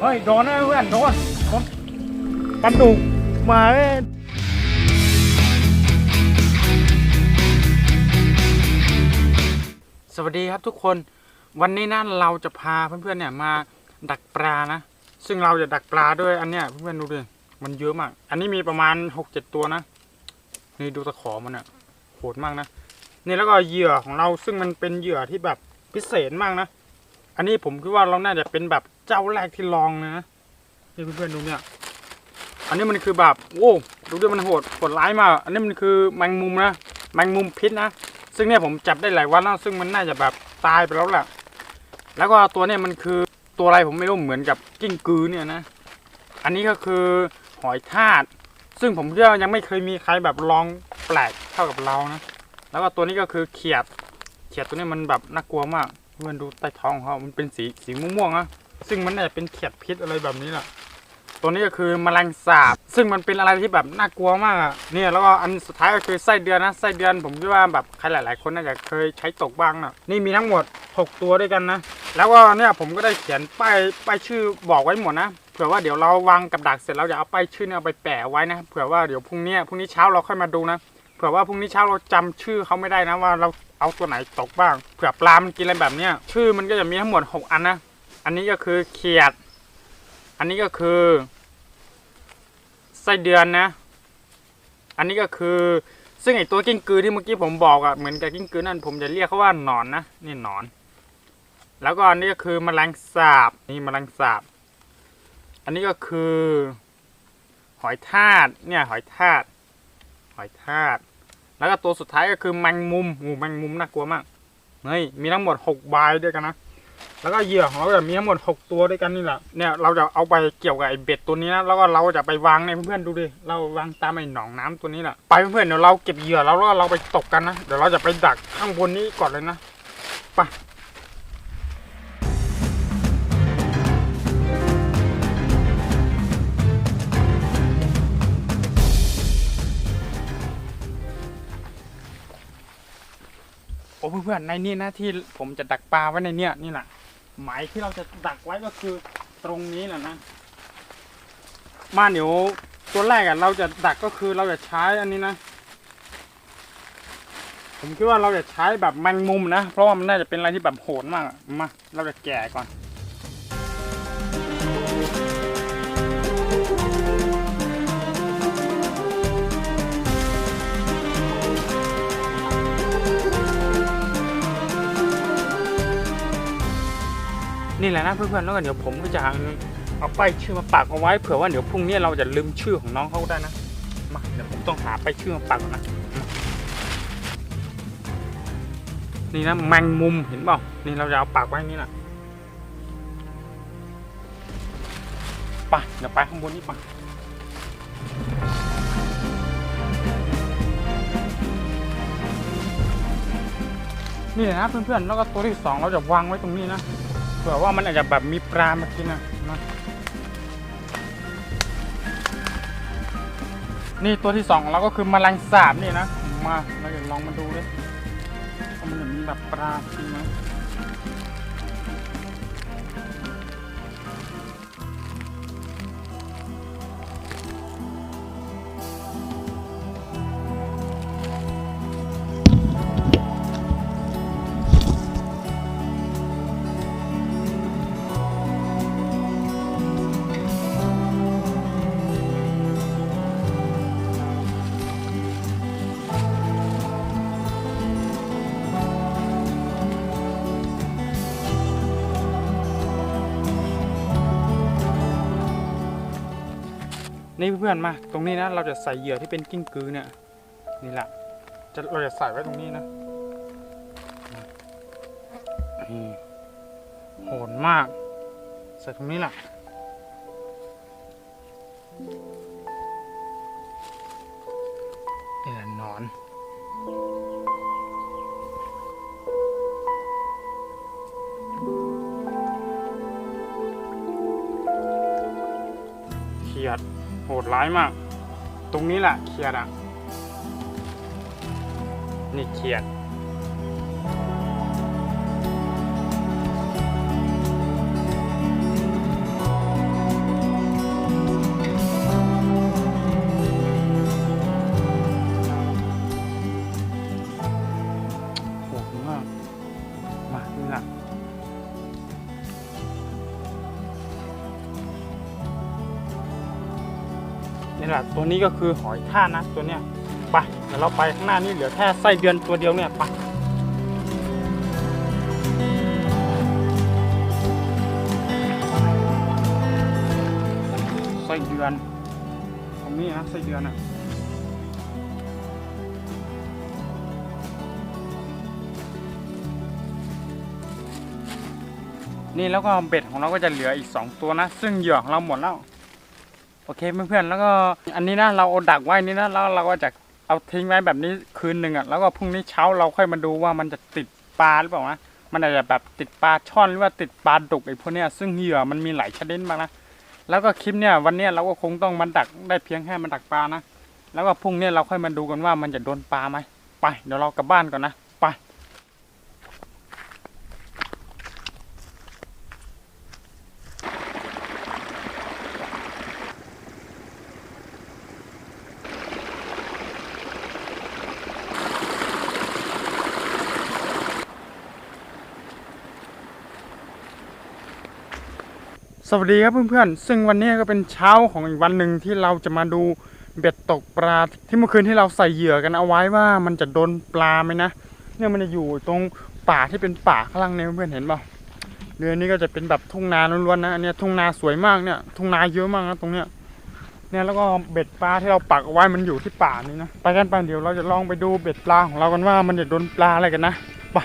เฮ้ยโดนนะเพื่อนโดนโดนปลาดุกมาเว้ยสวัสดีครับทุกคนวันนี้นะเราจะพาเพื่อนๆเนี่ยมาดักปลานะ ซึ่งเราจะดักปลาด้วยอันเนี้ยเพื่อนๆดูดิมันเยอะมาก อันนี้มีประมาณหกเจ็ดตัวนะ นี่ดูตะขอมันอะโหดมากนะนี่แล้วก็เหยื่อของเราซึ่งมันเป็นเหยื่อที่แบบพิเศษมากนะ อันนี้ผมคิดว่าเราน่าจะเป็นแบบ เจ้าแรกที่ลองนะนี่เพื่อนๆดูเนี่ย อันนี้มันคือแบบโว้ดูด้วยมันโหดโหดร้ายมาก อันนี้มันคือแมงมุมนะแมงมุมพิษนะซึ่งเนี่ยผมจับได้หลายวันแล้วซึ่งมันน่าจะแบบตายไปแล้วแหละแล้วก็ตัวเนี่ยมันคือตัวอะไรผมไม่รู้เหมือนกับกิ้งกือเนี่ยนะ อันนี้ก็คือหอยทากซึ่งผมเชื่อยังไม่เคยมีใครแบบลองแปลกเท่ากับเรานะ แล้วก็ตัวนี้ก็คือเขียด เขียดตัวนี้มันแบบน่ากลัวมากเพื่อนดูใต้ท้องของเขามันเป็นสีสีม่วงๆนะ ซึ่งมันน่าจเป็นเขียดพิษอะไรแบบนี้แหละตัวนี้ก็คือมแมลงสาบ ซึ่งมันเป็นอะไรที่แบบน่ากลัวมากเนี่ยแล้วก็อันสุดท้ายก็คือไส้เดือนนะไส้เดือนผมคิดว่าแบบใครหลาย ๆ คนน่าจะเคยใช้ตกบ้างนะนี่มีทั้งหมด 6 ตัวด้วยกันนะ แล้วก็เนี่ยผมก็ได้เขียนป้ายป้ายชื่อบอกไว้หมดนะเผื่อว่าเดี๋ยวเราวางกับดักเสร็จเราจะเอาป้ายชื่อเนี่ยเอาไปแปะไว้นะเผื่อว่าเดี๋ยวพรุ่งนี้พรุ่งนี้เช้าเราค่อยมาดูนะเผื่อว่าพรุ่งนี้เช้าเราจำชื่อเขาไม่ได้นะว่าเราเอาตัวไหนตกบ้างเผื่อปลามันกินอะไรแบบเนี้ยชื่อมันก็จะมีทั้งหมด 6 อันนะ อันนี้ก็คือเขียด อันนี้ก็คือ ไส้เดือนนะ อันนี้ก็คือ ซึ่งไอตัวกิ้งกือที่เมื่อกี้ผมบอกอะเหมือนกับกิ้งกือนั่นผมจะเรียกเขาว่าหนอนนะนี่หนอน แล้วก็อันนี้ก็คือแมลงสาบนี่แมลงสาบ อันนี้ก็คือ หอยทากเนี่ยหอยทากหอยทากแล้วก็ตัวสุดท้ายก็คือแมงมุมโอ้แมงมุมน่ากลัวมากเฮ้ยมีทั้งหมดหกใบด้วยกันนะ แล้วก็เหยื่อของเราจะมีทั้งหมดหกตัวด้วยกันนี่แหละเนี่ยเราจะเอาไปเกี่ยวกับไอ้เบ็ดตัวนี้นะแล้วก็เราจะไปวางในเพื่อนๆดูดิเราวางตามไอ้หนองน้ำตัวนี้แหละไปเพื่อนๆเดี๋ยวเราเก็บเหยื่อแล้วก็เราไปตกกันนะเดี๋ยวเราจะไปดักข้างบนนี้ก่อนเลยนะไปโอ้เพื่อนๆในนี่นะที่ผมจะดักปลาไว้ในเนี่ยนี่แหละ หมายที่เราจะดักไว้ก็คือตรงนี้แหละนะมาเดี๋ยวตัวแรกอะเราจะดักก็คือเราจะใช้อันนี้นะ ผมคิดว่าเราจะใช้แบบแมงมุมนะ เพราะว่ามันน่าจะเป็นอะไรที่แบบโหดมากมาเราจะแก่ก่อน นี่แหละนะเพื่อนๆแล้วก็เดี๋ยวผมก็จะเอาป้ายชื่อมาปักเอาไว้เผื่อว่าเดี๋ยวพรุ่งนี้เราจะลืมชื่อของน้องเขาได้นะมาเดี๋ยวผมต้องหาป้ายชื่อมาปักนะนี่นะแมงมุมเห็นเปล่านี่เราจะเอาปักไว้นี่แหละไปเดี๋ยวไปข้างบนนี่ไปนี่แหละนะเพื่อนๆแล้วก็ตัวที่สองเราจะวางไว้ตรงนี้นะ ผื่อว่ามันอาจจะแบบมีปลามากินนะนะนี่ตัวที่สองเราก็คือแมลงสาบนี่นะมาเราจะลองมาดูดิว่ามันจะมีแบบปลากินไหม นี่เพื่อนมา ตรงนี้นะ เราจะใส่เหยื่อที่เป็นกิ้งกือเนี่ย นี่แหละจะเราจะใส่ไว้ตรงนี้นะโหดมาก ใส่ตรงนี้แหละนี่แหละนอนเขียด โหดร้ายมาก ตรงนี้แหละเขียดอะ นี่เขียด ละตัวนี้ก็คือหอยท่านะตัวเนี้ยไปเดี๋ยวเราไปข้างหน้านี่เหลือแค่ไส้เดือนตัวเดียวเนี่ยไปไส้เดือนตรงนี้นะไส้เดือนอะนี่แล้วก็เบ็ดของเราก็จะเหลืออีก 2 ตัวนะ ซึ่งเหยื่อของเราหมดแล้ว โอเคเพื่อนๆแล้วก็อันนี้นะเราดักไว้นี่นะแล้วเราก็จะเอาทิ้งไว้แบบนี้คืนหนึ่งอะแล้วก็พรุ่งนี้เช้าเราค่อยมาดูว่ามันจะติดปลาหรือเปล่านะมันอาจจะแบบติดปลาช่อนหรือว่าติดปลาดุกไอ้พวกเนี้ยซึ่งเหยื่อมันมีหลายชนิดมากนะแล้วก็คลิปเนี่ยวันเนี้ยเราก็คงต้องมันดักได้เพียงแค่มันดักปลานะแล้วก็พรุ่งนี้เราค่อยมาดูกันว่ามันจะโดนปลาไหมไปเดี๋ยวเรากลับบ้านก่อนนะไป สวัสดีครับเพื่อนๆ ซึ่งวันนี้ก็เป็นเช้าของอีกวันหนึ่งที่เราจะมาดูเบ็ดตกปลาที่เมื่อคืนที่เราใส่เหยื่อกันเอาไว้ว่ามันจะโดนปลาไหมนะเนี่ยมันจะอยู่ตรงป่าที่เป็นป่าข้างล่างเนี่ยเพื่อนเห็นเปล่าเรือนี้ก็จะเป็นแบบทุ่งนาล้วนๆนะอันเนี้ยทุ่งนาสวยมากเนี่ยทุ่งนาเยอะมากนะตรงเนี้ยเนี่ยแล้วก็เบ็ดปลาที่เราปักเอาไว้มันอยู่ที่ป่านี้นะไปกันไปเดี๋ยวเราจะลองไปดูเบ็ดปลาของเรากันว่ามันจะโดนปลาอะไรกันนะไป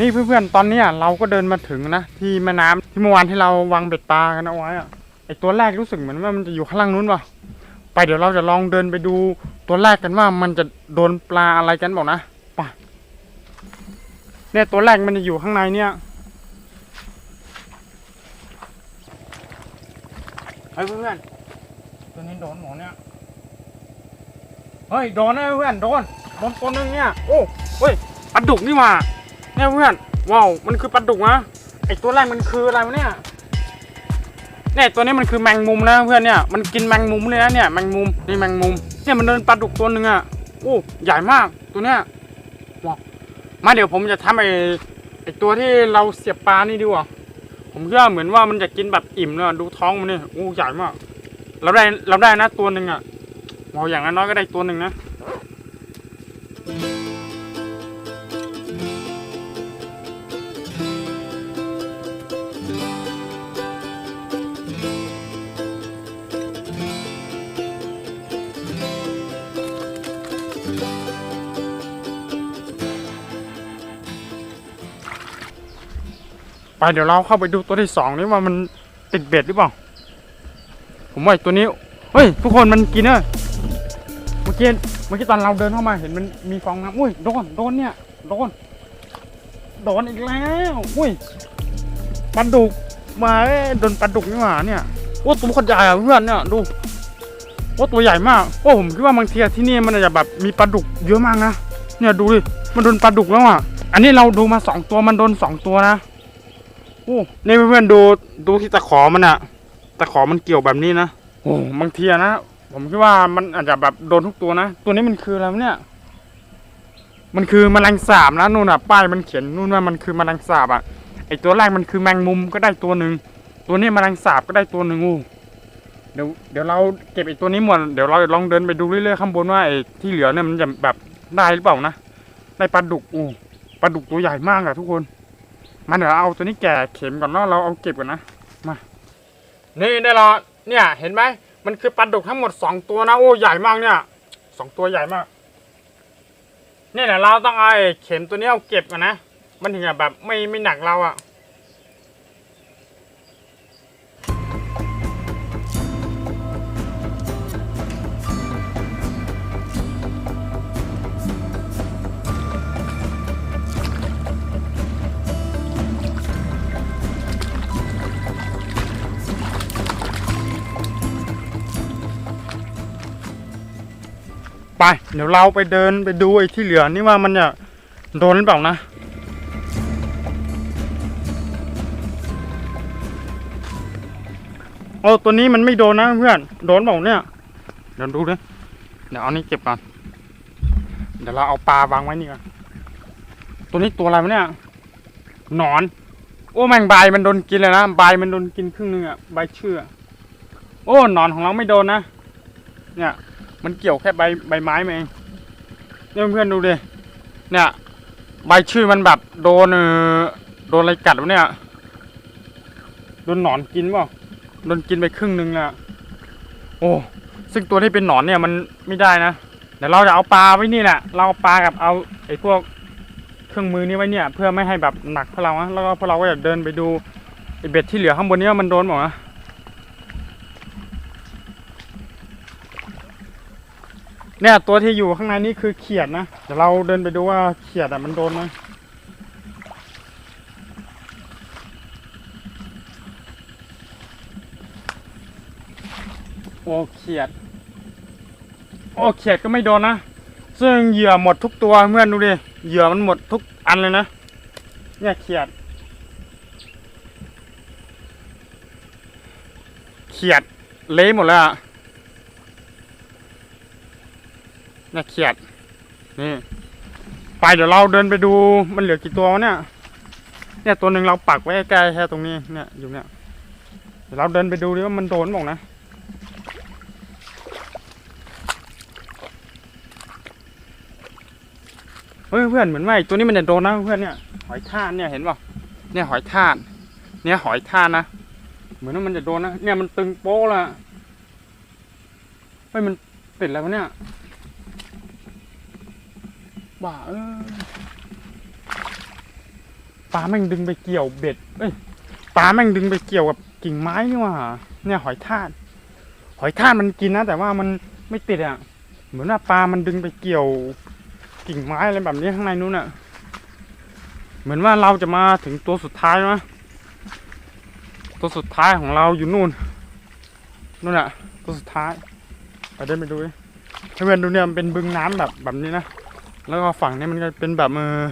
นี่เพื่อนๆ ตอนนี้เราก็เดินมาถึงนะ ที่แม่น้ำที่เมื่อวานที่เราวางเบ็ดปลากันเอาไว้อะไอตัวแรกรู้สึกเหมือนว่ามันจะอยู่ข้างล่างนู้นป่ะไปเดี๋ยวเราจะลองเดินไปดูตัวแรกกันว่ามันจะโดนปลาอะไรกันบอกนะไปเนี่ยตัวแรกมันจะอยู่ข้างในเนี่ยเฮ้ยเพื่อนตัวนี้โดนหมอเนี่ยเฮ้ยโดนนะเพื่อนโดนโดนตัวนึงเนี่ยโอ้เฮ้ยปลาดุกนี่หว่า เนี่ยเพื่อนว้าวมันคือปลาดุกนะไอตัวแรกมันคืออะไรวะเนี่ยเนี่ยตัวนี้มันคือแมงมุมนะเพื่อนเนี่ยมันกินแมงมุมเลยนะเนี่ยแมงมุมนี่แมงมุมเนี่ยมันเดินปลาดุกตัวหนึ่งอะโอ้ใหญ่มากตัวเนี้ยว้าวมาเดี๋ยวผมจะทำไอไอตัวที่เราเสียบปลานี่ดีกว่าผมเชื่อเหมือนว่ามันจะกินแบบอิ่มเลยอะดูท้องมันนี่โอ้ใหญ่มากเราได้เราได้นะตัวหนึ่งอะว้าอย่างน้อยก็ได้ตัวหนึ่งนะ ไปเดี๋ยวเราเข้าไปดูตัวที่สองนี่ว่ามันติดเบ็ดหรือเปล่า ผมว่าตัวนี้ เฮ้ย ทุกคนมันกินเนอะเมื่อกี้เมื่อกี้ตอนเราเดินเข้ามาเห็นมันมีฟองน้ำอุ้ยโดนโดนเนี่ยโดนโดนอีกแล้วอุ้ยปลาดุกมาเอ้ยโดนปลาดุกนี่หว่าเนี่ยโอ้ตัวมันใหญ่อะเพื่อนเนี่ยดูโอ้ตัวใหญ่มากโอ้ผมคิดว่าบางทีที่นี่มันอาจจะแบบมีปลาดุกเยอะมากนะเนี่ยดูดิมันโดนปลาดุกแล้วอะอันนี้เราดูมาสองตัวมันโดนสองตัวนะ โอ้นี่เพื่อนๆดูดูที่ตะขอมันอะตะขอมันเกี่ยวแบบนี้นะโอ้บางทีนะผมคิดว่ามันอาจจะแบบโดนทุกตัวนะตัวนี้มันคืออะไรวเนี่ย มันคือแมลงสาบนะนู่นอะป้ายมันเขียนนู่นว่ามันคือแมลงสาบอะไอตัวแรกมันคือแมงมุมก็ได้ตัวหนึ่งตัวนี้แมลงสาบก็ได้ตัวหนึ่งโอ้เดี๋ยวเดี๋ยวเราเก็บไอตัวนี้หมดเดี๋ยวเราลองเดินไปดูเรื่อยๆข้างบนว่าไอที่เหลือเนี่ยมันจะแบบได้หรือเปล่านะได้ปลาดุกโอ้ปลาดุกตัวใหญ่มากอะทุกคน มันเดี๋ยวเอาตัวนี้แก่เข็มก่อนเนาะเราเอาเก็บก่อนนะมานี่ได้ละเนี่ยเห็นไหมมันคือปลาดุกทั้งหมดสองตัวนะโอ้ใหญ่มากเนี่ยสองตัวใหญ่มากนี่ยเดี๋ยวเราต้องเอาเข็มตัวนี้เอาเก็บก่อนนะมันถึงจะแบบไม่ไม่หนักเราอะ ไป เดี๋ยวเราไปเดินไปดูไอ้ที่เหลือนี่ว่ามันจะโดนหรือเปล่านะโอ้ตัวนี้มันไม่โดนนะเพื่อนโดนเปล่าเนี่ยเดี๋ยวดูดิเดี๋ยวเอานี่เก็บก่อนเดี๋ยวเราเอาปลาวางไว้นี่ก่อนตัวนี้ตัวอะไรวะเนี่ยหนอน โอ้แมงใบมันโดนกินเลยนะใบมันโดนกินครึ่งหนึงอะใบเชื่อ โอ้หนอนของเราไม่โดนนะเนี่ย มันเกี่ยวแค่ใบใบไม้มาเองเนี่ยเพื่อนๆดูดิเนี่ยใบชื่อมันแบบโดนเออโดนอะไรกัดวะเนี่ยโดนหนอนกินเปล่าโดนกินไปครึ่งหนึงแล้วโอ้ซึ่งตัวที่เป็นหนอนเนี่ยมันไม่ได้นะเดี๋ยวเราจะเอาปลาไว้นี่แหละเราเอาปลากับเอาไอ้พวกเครื่องมือนี้ไว้เนี่ย เพื่อไม่ให้แบบหนักพวกเรานะแล้วก็พวกเราก็จะเดินไปดูไอ้เบ็ดที่เหลือข้างบนนี้มันโดนเปล่านะ เนี่ยตัวที่อยู่ข้างในนี่คือเขียดนะเดี๋ยวเราเดินไปดูว่าเขียดอะมันโดนไหมโอ้เขียด โอ้เขียดก็ไม่โดนนะซึ่งเหยื่อหมดทุกตัวเพื่อนดูดิเหยื่อมันหมดทุกอันเลยนะเนี่ยเขียด เขียดเละหมดแล้วอะ เนี่ยเขียด นี่ ไปเดี๋ยวเราเดินไปดูมันเหลือกี่ตัววะเนี่ย เนี่ยตัวหนึ่งเราปักไว้ใกล้แค่ตรงนี้ เนี่ยอยู่เนี่ย เดี๋ยวเราเดินไปดูดิว่ามันโดนบอกนะเฮ้ยเพื่อนเหมือนว่าไอ้ตัวนี้มันจะโดนนะเพื่อนเนี่ยหอยทากเนี่ยเห็นป่ะเนี่ยหอยทากเนี่ยหอยทากนะเหมือนว่ามันจะโดนนะเนี่ยมันตึงโป๊ะละเฮ้ยมันติดแล้วเนี่ย บ้าเออปลาแม่งดึงไปเกี่ยวเบ็ดเอ้ยปลาแม่งดึงไปเกี่ยวกับกิ่งไม้นี่ว่าเนี่ยหอยทากหอยทากมันกินนะ แต่ว่ามันไม่ติดอะ เหมือนว่าปลามันดึงไปเกี่ยวกิ่งไม้อะไรแบบนี้ข้างในนู้นอะ เหมือนว่าเราจะมาถึงตัวสุดท้ายนะตัวสุดท้ายของเราอยู่นู่นนู่นอะตัวสุดท้ายไปเดินไปดูดิให้เพื่อนดูเนี่ยมันเป็นบึงน้ำแบบแบบนี้นะ แล้วก็ฝั่งนี้มันก็เป็นแบบเออ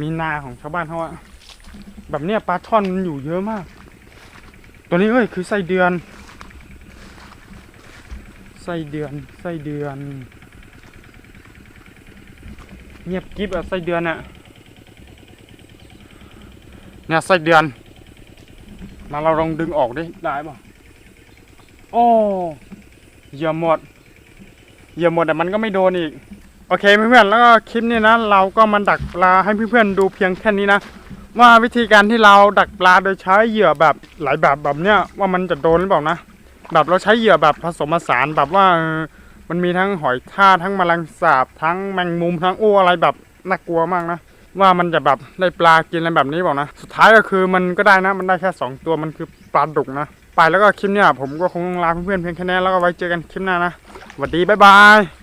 มีนาของชาวบ้านเขาอะแบบเนี้ยปลาช่อนมันอยู่เยอะมาก ตัวนี้เอ้ยคือไส้เดือน ไส้เดือนไส้เดือน เงียบกริบอะไส้เดือนอะเนี่ยไส้เดือนมาเราลองดึงออกดิได้ป่ะโอ้เหยื่อหมดเหยื่อหมดแต่มันก็ไม่โดนอีก โอเคเพื่อนๆแล้วก็คลิปนี้นะ เราก็มาดักปลาให้เพื่อนๆดูเพียงแค่นี้นะ ว่าวิธีการที่เราดักปลาโดยใช้เหยื่อแบบหลายแบบแบบเนี้ยว่ามันจะโดนหรือเปล่านะแบบเราใช้เหยื่อแบบผสมผสานแบบว่ามันมีทั้งหอยทากทั้งแมลงสาบ ทั้งแมงมุมทั้งอ้อะไรแบบน่ากลัวมากนะว่ามันจะแบบได้ปลากินอะไรแบบนี้เปล่านะ สุดท้ายก็คือมันก็ได้นะ มันได้แค่สองตัวมันคือปลาดุกนะ ไปแล้วก็คลิปเนี้ยผมก็คงลาเพื่อนๆเพียงแค่นี้แล้วก็ไว้เจอกันคลิปหน้านะสวัสดีบ๊ายบาย